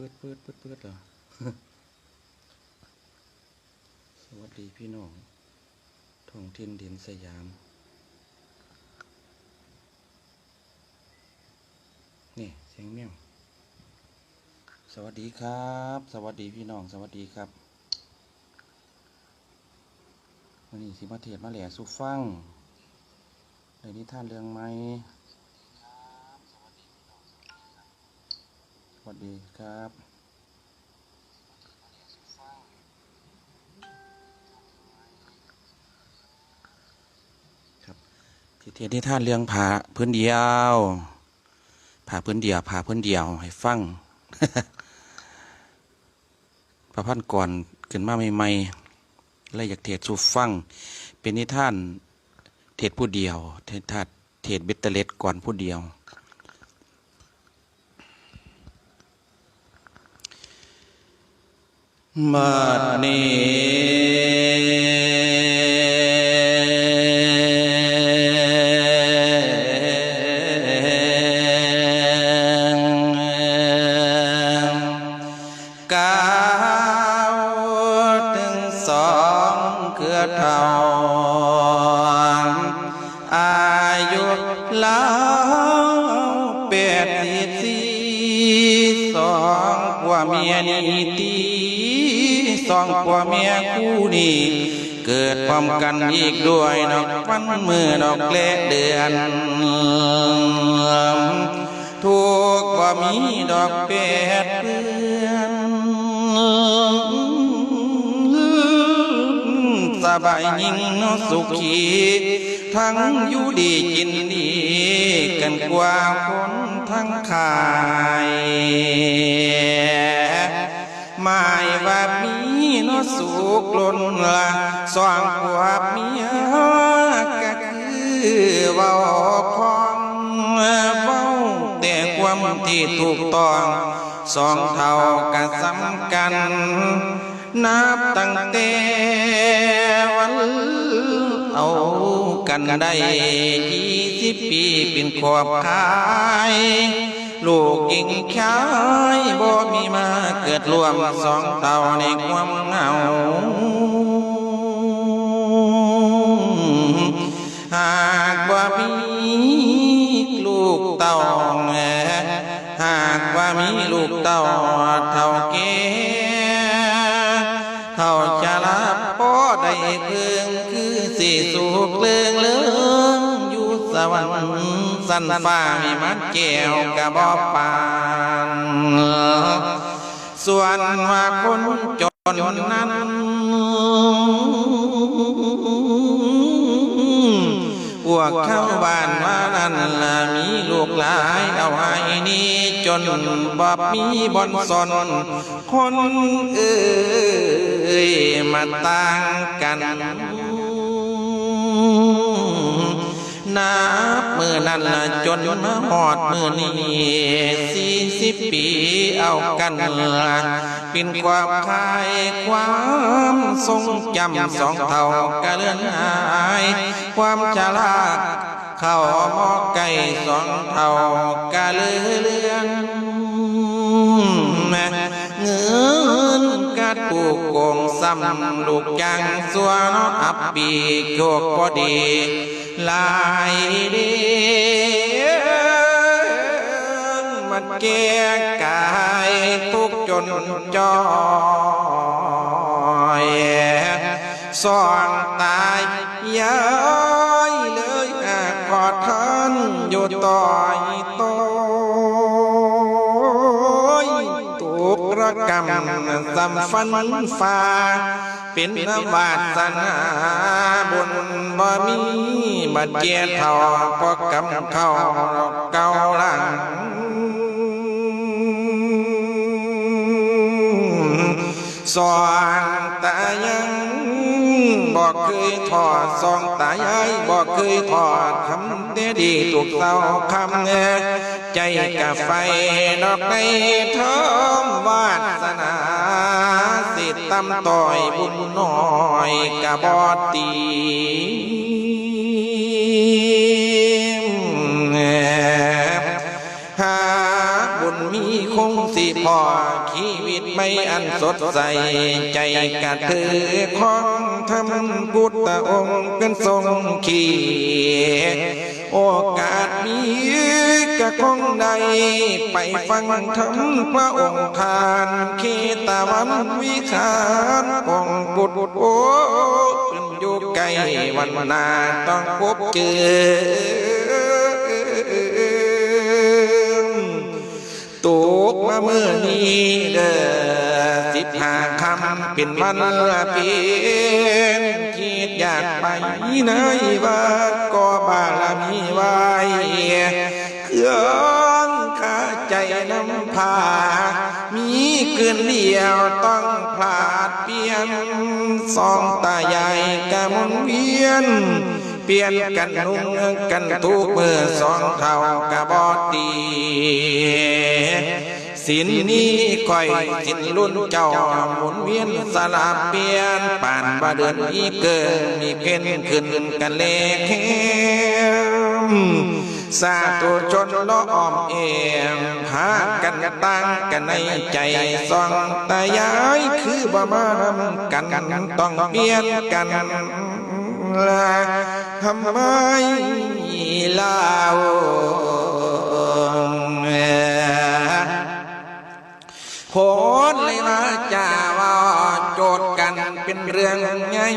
ปืดปืดปืดปืดเหรอสวัสดีพี่น้องท้องถิ่นดินสยาม นี่เสียงเมี่ยงสวัสดีครับ สวัสดีพี่น้อง สวัสดีครับวันนี้สิมาเทศมาแหล่สุฟังในนิทานเรื่องไหม วัสดีครับครับสิเทศนิทานเรื่องผาพื้นเดียวผาพื้นเดียวผาพื้นเดียว ให้ฟังพระพันก่อนขึ้นมาใหม่ๆเลยอยากเทศสู่ฟัง เป็นนิท่านเทศผู้เดียว เทศทัดเทศเบตเตเลตก่อนผู้เดียว บัดนี้ก้าวถึงสองเกือเท่าอายุแล้วแปดสิบสี่สองกว่าเมียนีตี สองกว่าเมียคู่นี่เกิดพร้อมกันอีกด้วยดอกวันมือดอกเละเดือนถูกว่ามีดอกเป็ดเปือนสบายยิ่งนสุขีทั้งอยู่ดีกินดีกันกว่าคนทั้งขาย นสุกลนละสว่างกว่าเมียก็คือเว่าพอมเว้าแต่ความที่ถูกต้องสองเท่ากันสำกันนับตั้งแต่วันเอากันได้ยี่สิบปีเป็นขอบขาย ลูกยิงขายบ่มีมาเกิดรวมสองเต่าในความเหงาหากว่ามีลูกเต่าหากว่ามีลูกเต่าเท่าแก่เท่าจะรับพ่อได้เพึงคือสิสุขเลื่องเลื่องอยู่สวรรค์ สันฟ้ามีมัดแก้วกระบอปานส่วนว่าคนจนนั้นพวกเข้าบ้านว่านั่นละมีลูกหลายเอาให้นี่จนบ่มีบอนสนคนเอ้ยมาต่างกัน นับมือนั่นละจนมาหอดมือนี้สี่สิบปีเอากันละเป็นความคายความทรงจำสองเท่ากะเลื่อนหาย ความฉลาเข้าหมอไก่สองเท่ากะเลื่อนแม่เงินกัดผูกโกงซ้ำลูกจังสัวนออับปีโยกพอดี ลายเดียมันแก่กายทุกจนจอยสอนตายย้ายเลยแอบกอดท่านอยู่ต่อยต่อยตุกระกำสำฟันฟ้า เป็นนวาสนาบุญบ่มีบัดเกียเท่าพอกำเข้าเก่าหลังสองตายังบอกเคยถอดสองตายายบอกเคยถอดคำเดดีถูกเต้าคำเงใจกับไฟดอกในทอมวาสนาส ตำต่อยบุญน้อยกะบอตีหาบุญมีคงสิพอชีวิตไม่อันสดใส ใจกะเธอของทำพุทธองค์เป็นทรงขี โอกาสมีกะคงใดไปฟังธรรมพระองค์ทานเขตาวันวิขารของบุตรโอ้ขึ้นอยู่ไกลวันนาต้องพบเจอตกมาเมื่อนี้เด้อสิบห้าคำเป็นวันละเป็นากไปไหนว่าก็บารมีไว้เครื่องข้าใจน้ำพา มีเกินเดียวต้องพลาดเปลี่ยนสองตายายกะมุนเวียนเปลี่ยนกันนุ่งกันทุกเมื่อสองเท่ากะบอดี สินนี้คอยสินรุ่นเจ้าหมุนเวียนสลับเปลี่ยนป่านบาเดือนอีเกินมีเพ่นขึ้นกันเลกแฮมสาธุชนล้ออ้อมเอมพากันตั้งกันในใจสองตายายคือบ่มานำกันต้องเปลี่ยนกันลาทำไมเล่า โพดเลยนะจ่าว่าโจทย์กันเป็นเรื่องใหญ่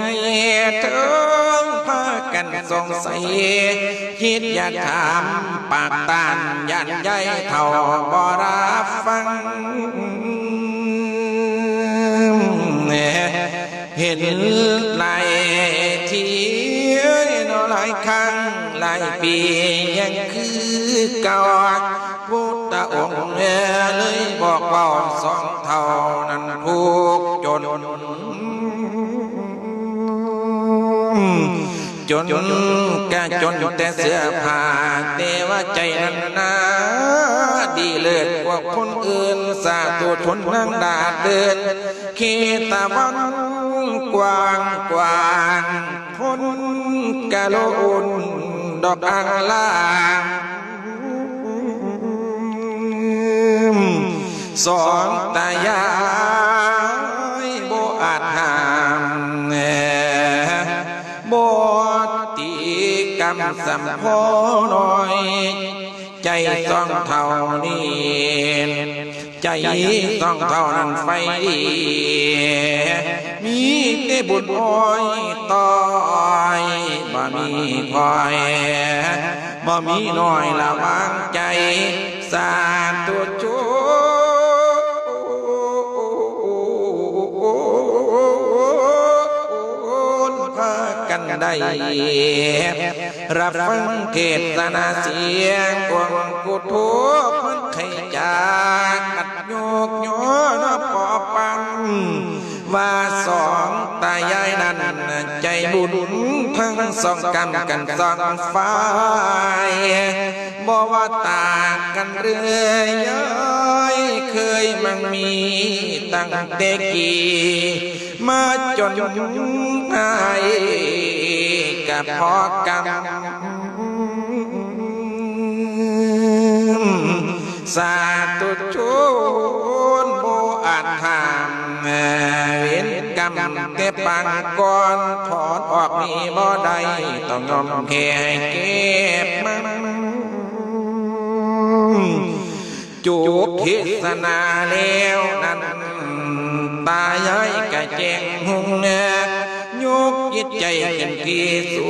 เถิงพากันสงสัยคิดอยากถามปากตานยันใหญ่เท่าบ่รับฟังเห็นหลายทีนหลายครั้งหลายปียังคือเก่า องค์เลยบอกว่าสองเท่านั้นผูกจน จนแกะจนแต่เสื้อผ้าแต่ว่าใจนั้นนาดีเลิศกว่าคนอื่นสาตัวทนนั่งดาเดินเขตะวันกว้างกว้างพ้นกะโลนดอกอังลาง สองตายายบอาจหามแหน่ติกรรมสัมพอน้อย ใจต้องเท่านี้ใจต้องเท่านั้นไฟ มีแต่บุญอ้อยต่อยบ่มีคอยบ่มีน้อยละวางใจสาธุชน ได้รับฟังเทศนาเสียงกวงกุทเพิ่นไขจากกัดโยกโยนปอปังว่าสองตายายนั้นใจบุญทั้งสองกรรมกันสองฝ่ายบ่ว่าตางกันเรื่อยย้อยเคยมั่งมีตั้งแต่กี่มาจนหาย กับพอกรรมสาธุชนโบอาจทำเว้นกรรมแต่ปังก่อนถอนออกมีบ่ได้ต้องยอมแค่เก็บมันจูบเทศนาแล้วนั้นตายายกะแจงหงเนย กจิตใจขึ้นที่สู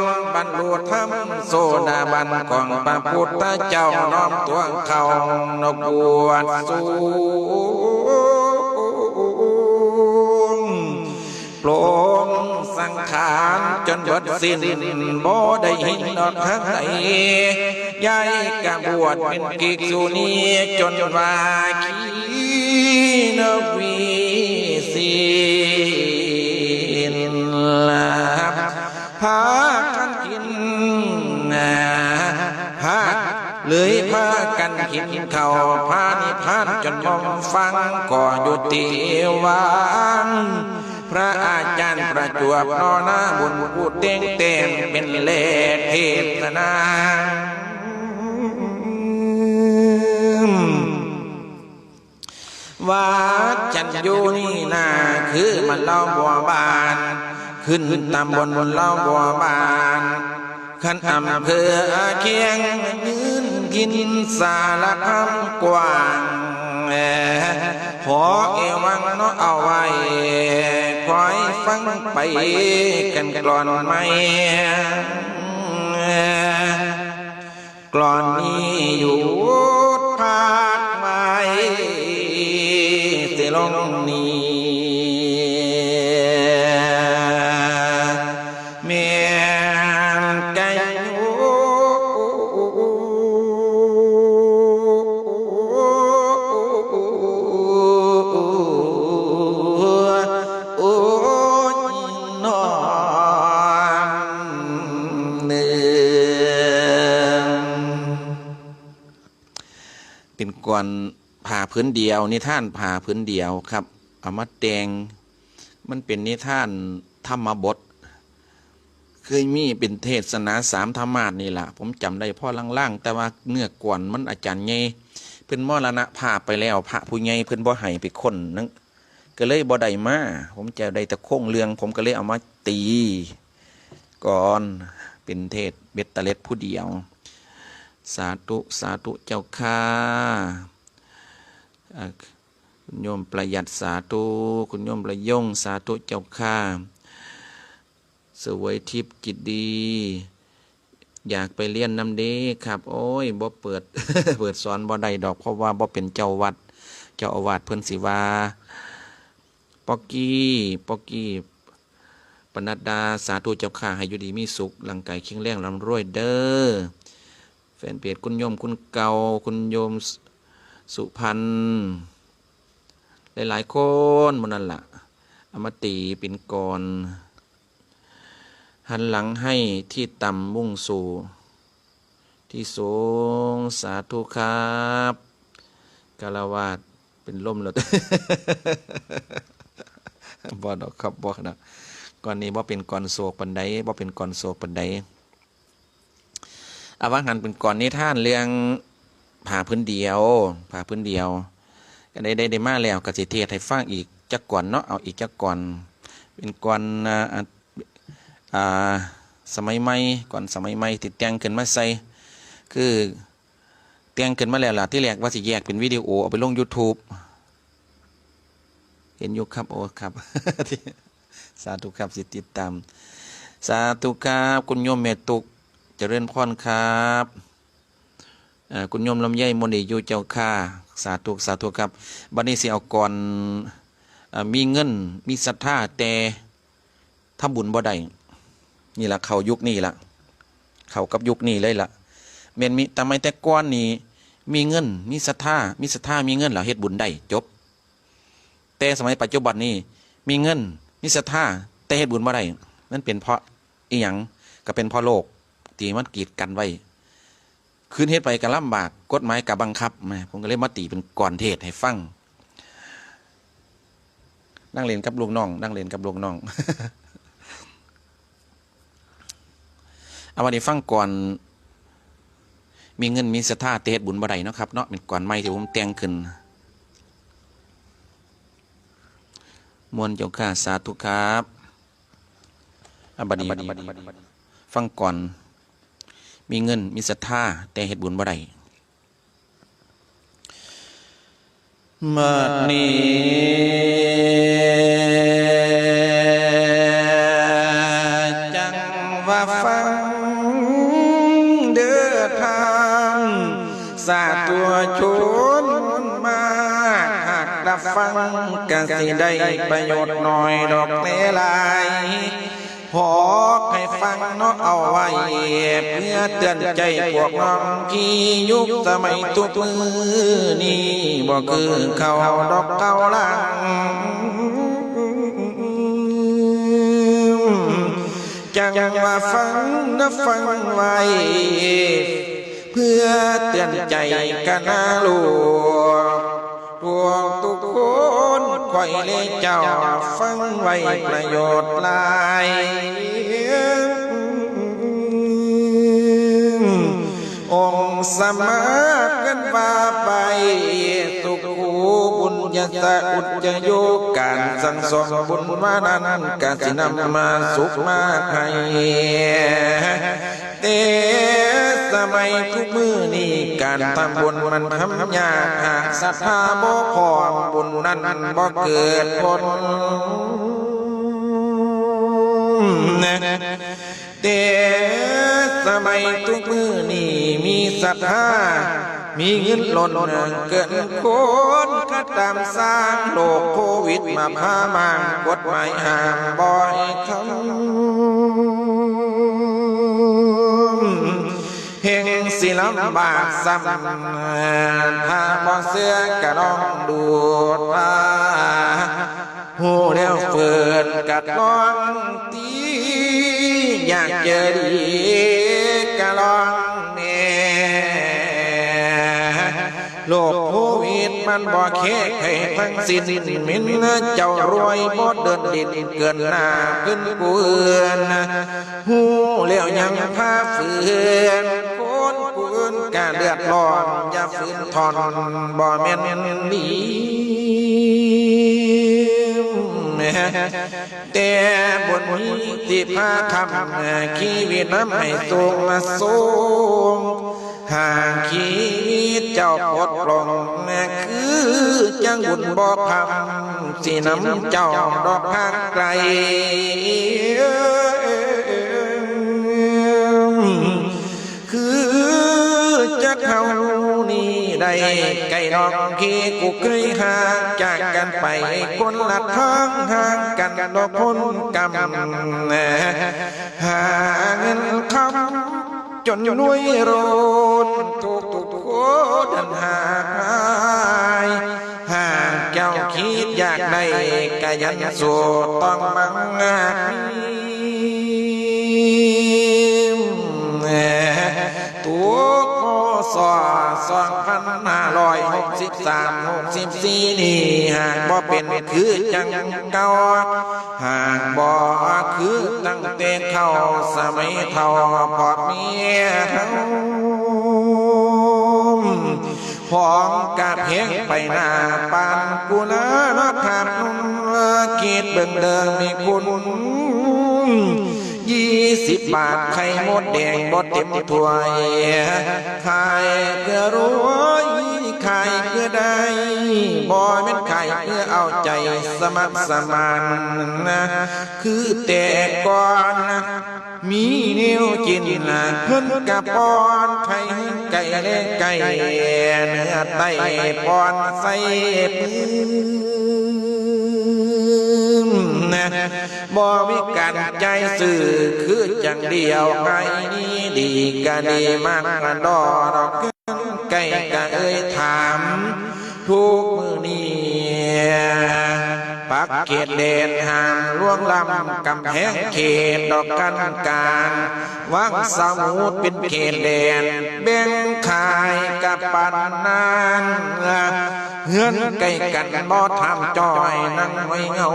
งบรรลุธรรมโซดาบันของพระพุทธเจ้าน้อมตัวเขานกบวชสูงโปรงสังขารจนหมดสิ้นบ่ได้ห็นดอกทางไหนยายกบวชเป็นกิกษุนีจนว่าขีนวี กินข้าพานิพานจนมองฟังก็อยู่ตีวันพระอาจารย์ประจวบนอนาบุญพูดเต้งเต้งเป็นเลขเทศนาฉันอยู่นี่นาคือมันเล่าบัวบาน ขึ้นตำบลบนเล่าบัวบานขันอำเภอเคียงยืน กินสารคำกว้างขอเอวังเนาะเอาไว้คอยฟังไปกันกลอนไม่กลอนนี้อยู่ภาคไม้สิลงนี้ พื้นเดียว นิท่านผ่าพื้นเดียวครับเอามาแตงมันเป็นนิท่านธรรมบท เคยมีเป็นเทศนาสามธรรมาสนี่แหละผมจำได้พ่อล่างๆ แต่ว่าเนื้อกวนมันอาจารย์ใหญ่เพิ่นมรณะภาพไปแล้วพระผู้ใหญ่เพิ่นบ่ให้ไปคนนึงก็เลยบ่ได้มาผมจะได้แต่โค้งเรือง ผมก็เลยเอามาตี ก่อนเป็นเทศเบ็ดตะเล็ดผู้เดียว สาธุ สาธุเจ้าค่า คุณโยมประหยัดสาธุคุณโยมประยงสาธุเจ้าค่าสวยทิพย์จิตดี อยากไปเรียนน้ำดีครับ โอ้ยบ่เปิด เปิดสอนบ่ได้ดอก เพราะว่าบ่เป็นเจ้าวัด เจ้าอาวาสเพิ่อนสิวาปอกกี้ปอกกี้ปนัดดาสาธุเจ้าข้าให้อยู่ดีมีสุขร่างกายแข็งแรงร่ำรวยเด้อแฟนเพจคุณโยมคุณเก่าคุณโยม สุพันธ์หลายๆคนมันนั่นละอมตีเป็นกร หันหลังให้ที่ต่ำมุ่งสู่ ที่สูงสาธุครับกาลาวาดเป็นล่มแล้วบ่ดอกครับบ่นะก่อนนี้บ่เป็นก่อนโศกปันใดบ่เป็นก่อนโศกปันใดอาว่าหันเป็นก่อนนิทานเรื่อง ผ่าพื้นเดียวผ่าพื้นเดียวก็ได้ได้ได้มาแล้วกสิเทศให้ฟังอีกจักก่อนเนาะเอาอีกจักก่อน เป็นก่อนอ่าอ่าสมัยใหม่ก่อนสมัยใหม่ติดแต่งขึ้นมาใส่คือแต่งขึ้นมาแล้วล่ะที่แรกว่าสิแยกเป็นวิดีโอเอาไปลง YouTube เห็นยู่ครับโอ้ครับสาธุครับสิติดตาม สาธุครับคุณโยมเมตุกเจริญพรครับเอ่อ คุณโยมลำไยมณีอยู่เจ้าค่าสาธุสาธุครับบัดนี้สิเอาก่อนอมีเงินมีศรัทธาแต่ทำบุญบ่ได้นี่ละเขายุคนี้ละเขากับยุคนี้เลยละเมนมีแต่ไม่แต่ก้อนนี้มีเงินมีศรัทธามีศรัทธามีเงินเหล่าเฮ็ดบุญได้จบ แต่สมัยปัจจุบันนี้มีเงินมีศรัทธาแต่เฮ็ดบุญบ่ได้นั่นเป็นเพราะอีหยังก็เป็นเพราะโลกที่มันกีดกันไว้ คืนเฮ็ดไปก็ลำบากกฎหมายก็บังคับแหมผมก็เลยมาตีเป็นก่อนเทศให้ฟังนั่งเล่นกับลูกน้อง นั่งเล่นกับลูกน้องเอาวันนี้ฟังก่อน มีเงินมีศรัทธาเตเฮ็ดบุญบ่ได้เนาะครับเนาะเป็นก่อนใหม่ที่ผมแต่งขึ้นมวลเจ้าข้าสาธุครับอาบัดนี้ฟังก่อน มีเงินมีศรัทธาแต่เฮ็ดบุญบ่ได้มานี้จังว่าฟังเดือทางสาตัวชนมาหากรับฟังกันสิได้ประโยชน์หน่อยดอกเลลายพอให้ ฟังเนาะเอาไว้เพื่อเตือนใจพวกน้องที่ยุคสมัยทุกมือนี่บ่คือเขาดอกเก่าลังจังว่าฟังนะฟังไว้เพื่อเตือนใจกันนะลูกพวกทุกคนคอยเลยเจ้าฟังไว้ประโยชน์ลาย สมากันว่าไปสุขูบุญยะตะอุจจโยการสังสอนบุญมานั้นกาสินำมาสุขมาให้เตสมัยทุกมือนี้การทำบุญมันทำยากหากศรัทธาบ่พอบุญนั้นบ่เกิดผลแต่สมัยทุกมือนี่ ศรัทธา มีเงินหล่นเกินคนก็ตามสร้างโลกโควิดมาพามางกฎหมายห้ามบ่อยทำเฮงสิลำบากซ้ำถ้าบ่เสื้อกะน้องดูดตาหูแล้วเฟินกัดน้องตีอยากเจอดีกะลอง โลกโควิดมันบ่แค่ให้ทั้งสิ้นมินเจ้ารวยบ่เดินดินเกินหน้าเพิ่นกูเอือนหูแล้วยังพาฝืนคนกูเอือนกะเดือดร้อนอย่าฝืนทอนบ่แม่นดีแต่บนนี้ที่พาทำชีวิตน้ำให้สูงมาสูง หากชีวิตเจ้าปดปลงคือจังบุญบ่คำสิน้ำเจ้าดอกทางไกลคือจะเข้านี่ได้ไก่นองขี้กูเคยหางจากกันไปคนละทางห่างกันดอกพ้นกำหาเงินคำ จนนุยโรนทุกทุกโคดันหายหากเจ้าคิดอยากได้กายันสูต้องมังงาตัวพศสองพันห้าร้อยหกสิบสามหกสิบสี่นี่หากบ่เป็นคือจังเก่าหากบ่คือตั้งแต่เข้าสมัยเท่าพ อดเมียทั้งพร้อมกับเฮงไปหน้าปานกุลนักขันกีดเบิ่งเดิมมีคุณยี่สิบบาทไข่มดแดงบดเต็มถ้วยขายเพื่อรวย บ่แม่นไขายเพื่อเอาใจสมัครสมานนะคือแต่ก่อนนะมีนิ้วกินละเพิ่นกับปอนไข่ไก่เล็กไก่เนื้อไตปอนใส่ปืนนะบ่มีการใจสื่อคือจังเดียวไก่นี้ดีก็ดีมากกดอดอกไก่ก็เอ้ยถาม ทุกมือนี้ปักเขตเดนห่างล่วงลำกำแพงเขตดอกกันการวางสมุดเป็นเขตแดนแบ่งขายกับปันนานเฮือนไก่กันบ่ทำจอยนั่งไว้เงา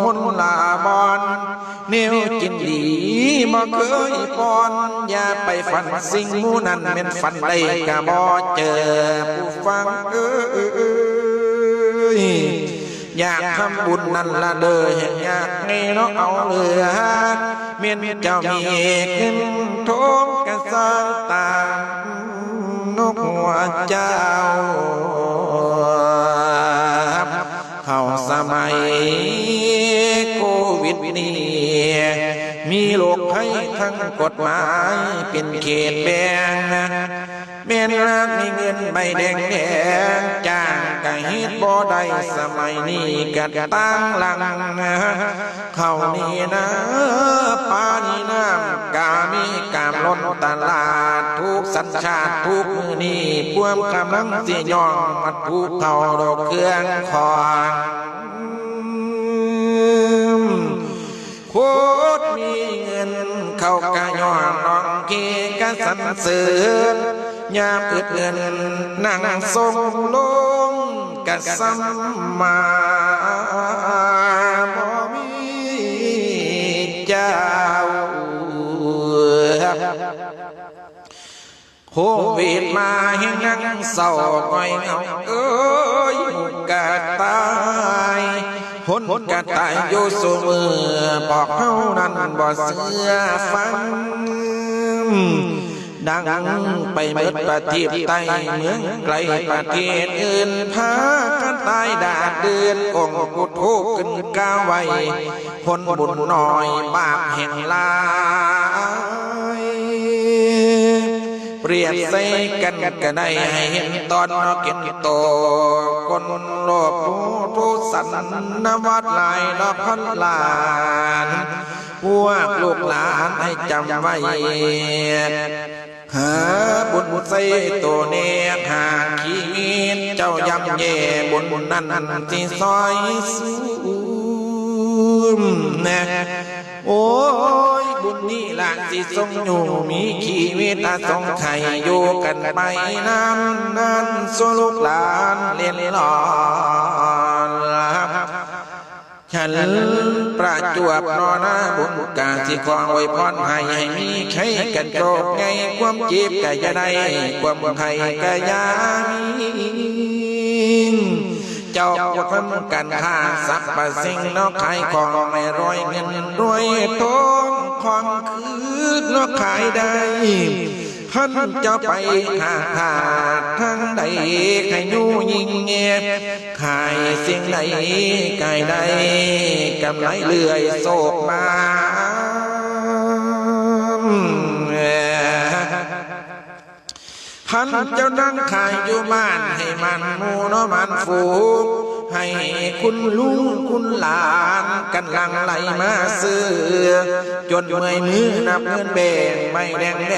คนลาบอน เนวกินดีบ่เคยปอนอย่าไปฝันสิ่งมูนั้นเป็นฝันได้กะบ่เจอผู้ฟังเอ้ยอยากทำบุญนั่นละเด้ออยากให้เนาะเอาเรือเมียนเจ้ามีเงินทมกระสร้างตามนกหัวเจ้า เข้าสมัย โรคภัยทั้งกฎหมายเป็นเขตแบ่งแม่นรักมีเงินใบแดงแดงจ้างกะฮิตบ่ได้สมัยนี้กัดตั้งหลังเข้านี่นะปานี่น้ำกามีกามล้นตลาดทุกสัญชาติทุกมือนี้พวมกำลังสิยองมัดภูเขาดอกเครื่องคองโคตรมีเงิน เขากะย้อนน้องเกกะสันเสริญยามอึดเงินนั่งทรงลงกะสัมมาบ่มีเจ้าโควิดมาเฮงนั่งเศร้าก้อยเงาเอ้ยกะตาย คนกะตายอยู่เสมอบอกเฮานั้นบ่เสือฟังดังไปเบิดประเทศไต้เมืองไกลประเทศอื่นพากันตายดาดเดือนองกุโทขึ้นก้าวไว้คนบุญน้อยบาปแห่งลา รียบใส่กันก็ได้ให้เห็นตอนนกินโตคนโลภทุสันนวัดลายดอกพันล้านพวกลูกหลานให้จำไว้หาบุญใส่ตัวเนกหาขีดเจ้ายำแย่บุญนั้นที่ซอยสูมแน่ โอ้ยบุญนี่ละสิทรงอยู่มีชีวิตอาทรงไข่อยู่กันไปนานนานสลูกหลานเรียนหลอนฉันประจวบนอนาบุญกาที่ควงไว้พรให้ให้มีใครกันโจกไงความจีบกะยาได้ความไข่กะยามี เจ้าทำกันค่าสัพพสิ่งนอกขายของไม่รวยเงินรวยทองของคืนนอกขายได้ท่านจะไปหาขาดทางใดให้ยูยิงเงียบขายสิ่งใดกายใดกำไรเลื่อยโศกมา พันเจ้านั่งขายอยู่บ้านให้มันมูนมันฝูให้คุณลุงคุณหลานกันหลังไหลมาซื้อ จนเมื่อยมือนับเงินแบ่งไม่แดงแด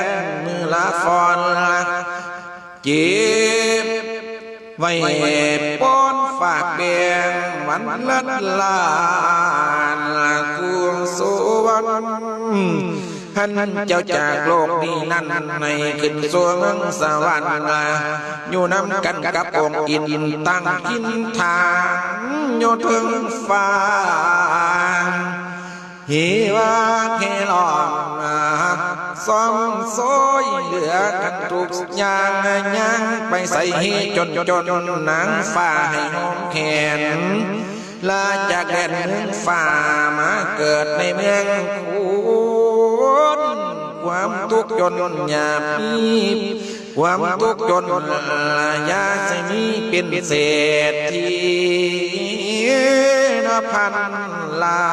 งมือละฟอนละจ็บไว้ป้อนฝากแบงวันละลานกวงสวรรค์ ท่านเจ้าจากโลกนี้นั่นในขึ้นสวงสวรรค์อยู่น้ำกันกับองค์อินตั้งกินทางโยถึงฟ้าฮีว่าเคลองซ่อมโซยเหลือกันทุกอย่างยังไปใส่จนจนหนังฟ้าให้หอมแขนลาจากแดนเมืองฟ้ามาเกิดในเมืองคุณ ความทุกข์จนหยาบมีความทุกข์จนยาจะมีเป็นเศรษฐีนพันล้า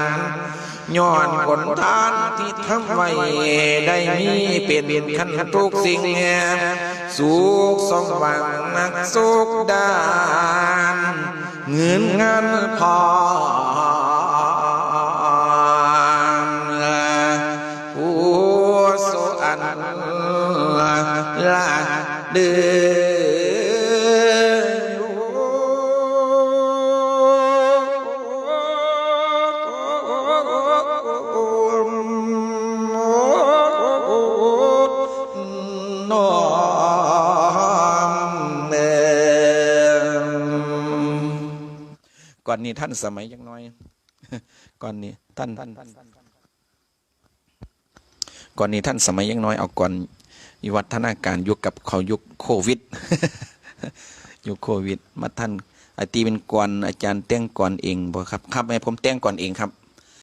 นย้อนผลทานที่ทำไว้ได้มีเป็นขันทุกสิ่งสุขสมหวังนักสุขดานเงินเงินพอ เดือก่อนนี้ท่านสมัยยังน้อย ก่อนนี้ท่านท่านก่อนนี้ท่านสมัยยังน้อยเอาก่อน วิวัฒนาการยุคกับเขายุคโควิด ยุคโควิด มาท่านอาตีเป็นก่อนอาจารย์แต่งก่อนเองบ่ครับ ครับให้ผมแต่งก่อนเองครับ